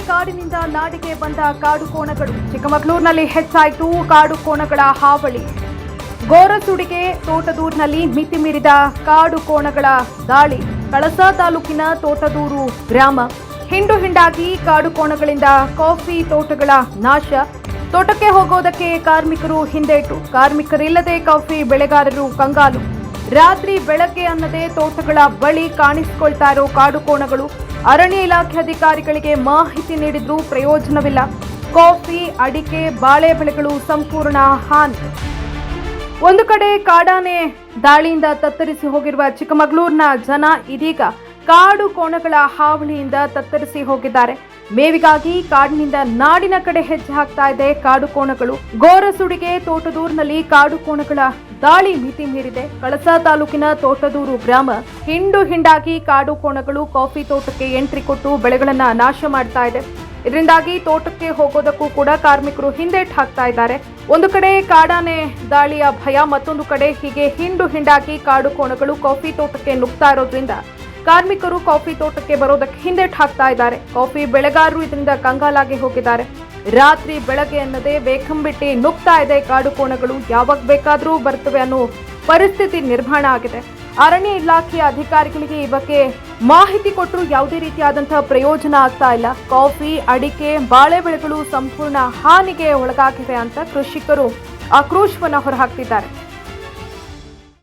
ಕಾಡಿನಿಂದ ನಾಡಿಗೆ ಬಂದ ಕಾಡು ಕೋಣಗಳು. ಚಿಕ್ಕಮಗಳೂರಿನಲ್ಲಿ ಹೆಚ್ಚಾಯಿತು ಕಾಡು ಕೋಣಗಳ ಹಾವಳಿ. ಗೋರಸುಡಿಗೆ ತೋಟದೂರಿನಲ್ಲಿ ಮಿತಿ ಮೀರಿದ ಕಾಡು ಕೋಣಗಳ ದಾಳಿ. ಕಳಸ ತಾಲೂಕಿನ ತೋಟದೂರು ಗ್ರಾಮ. ಹಿಂಡು ಹಿಂಡಾಗಿ ಕಾಡು ಕೋಣಗಳಿಂದ ಕಾಫಿ ತೋಟಗಳ ನಾಶ. ತೋಟಕ್ಕೆ ಹೋಗೋದಕ್ಕೆ ಕಾರ್ಮಿಕರು ಹಿಂದೇಟು. ಕಾರ್ಮಿಕರಿಲ್ಲದೆ ಕಾಫಿ ಬೆಳೆಗಾರರು ಕಂಗಾಲು. ರಾತ್ರಿ ಬೆಳಗ್ಗೆ ಅನ್ನದೇ ತೋಟಗಳ ಬಳಿ ಕಾಣಿಸಿಕೊಳ್ತಾ ಇರೋ ಕಾಡು ಕೋಣಗಳು. ಅರಣ್ಯ ಇಲಾಖೆ ಅಧಿಕಾರಿಗಳಿಗೆ ಮಾಹಿತಿ ನೀಡಿದ್ರೂ ಪ್ರಯೋಜನವಿಲ್ಲ. ಕಾಫಿ, ಅಡಿಕೆ ಬಾಳೆ ಬೆಳೆಗಳು ಸಂಪೂರ್ಣ ಹಾನಿ. ಒಂದು ಕಡೆ ಕಾಡಾನೆ ದಾಳಿಯಿಂದ ತತ್ತರಿಸಿ ಹೋಗಿರುವ ಚಿಕ್ಕಮಗಳೂರಿನ ಜನ ಇದೀಗ ಕಾಡು ಕೋಣಗಳ ಹಾವಳಿಯಿಂದ ತತ್ತರಿಸಿ ಹೋಗಿದ್ದಾರೆ. ಮೇವಿಗಾಗಿ ಕಾಡಿನಿಂದ ನಾಡಿನ ಕಡೆ ಹೆಜ್ಜೆ ಹಾಕ್ತಾ ಇದೆ ಕಾಡು ಕೋಣಗಳು. ಗೋರಸುಡಿಗೆ ತೋಟದೂರಿನಲ್ಲಿ ಕಾಡು ಕೋಣಗಳ ದಾಳಿ ಮಿತಿ ಮೀರಿದೆ. ಕಳಸ ತಾಲೂಕಿನ ತೋಟದೂರು ಗ್ರಾಮ ಹಿಂಡು ಹಿಂಡಾಗಿ ಕಾಡು ಕೋಣಗಳು ಕಾಫಿ ತೋಟಕ್ಕೆ ಎಂಟ್ರಿ ಕೊಟ್ಟು ಬೆಳೆಗಳನ್ನ ನಾಶ ಮಾಡ್ತಾ ಇದೆ. ಇದರಿಂದಾಗಿ ತೋಟಕ್ಕೆ ಹೋಗೋದಕ್ಕೂ ಕೂಡ ಕಾರ್ಮಿಕರು ಹಿಂದೇಟ್ ಹಾಕ್ತಾ ಇದ್ದಾರೆ. ಒಂದು ಕಡೆ ಕಾಡಾನೆ ದಾಳಿಯ ಭಯ, ಮತ್ತೊಂದು ಕಡೆ ಹೀಗೆ ಹಿಂಡು ಹಿಂಡಾಗಿ ಕಾಡು ಕೋಣಗಳು ಕಾಫಿ ತೋಟಕ್ಕೆ ನುಗ್ತಾ ಇರೋದ್ರಿಂದ ಕಾರ್ಮಿಕರು ಕಾಫಿ ತೋಟಕ್ಕೆ ಬರೋದಕ್ಕೆ ಹಿಂದೇಟ್ ಹಾಕ್ತಾ ಇದ್ದಾರೆ. ಕಾಫಿ ಬೆಳೆಗಾರರು ಇದರಿಂದ ಕಂಗಾಲಾಗಿ ಹೋಗಿದ್ದಾರೆ. ರಾತ್ರಿ ಬೆಳಗ್ಗೆ ಅನ್ನದೇ ಬೇಕಂಬಿಟ್ಟಿ ನುಗ್ತಾ ಇದೆ. ಕಾಡು ಕೋಣಗಳು ಯಾವಾಗ ಬೇಕಾದರೂ ಬರ್ತವೆ ಅನ್ನೋ ಪರಿಸ್ಥಿತಿ ನಿರ್ಮಾಣ ಆಗಿದೆ. ಅರಣ್ಯ ಇಲಾಖೆಯ ಅಧಿಕಾರಿಗಳಿಗೆ ಈ ಬಗ್ಗೆ ಮಾಹಿತಿ ಕೊಟ್ಟರು ಯಾವುದೇ ರೀತಿಯಾದಂತಹ ಪ್ರಯೋಜನ ಆಗ್ತಾ ಇಲ್ಲ. ಕಾಫಿ, ಅಡಿಕೆ, ಬಾಳೆ ಬೆಳೆಗಳು ಸಂಪೂರ್ಣ ಹಾನಿಗೆ ಒಳಗಾಗಿವೆ ಅಂತ ಕೃಷಿಕರು ಆಕ್ರೋಶವನ್ನು ಹೊರಹಾಕ್ತಿದ್ದಾರೆ.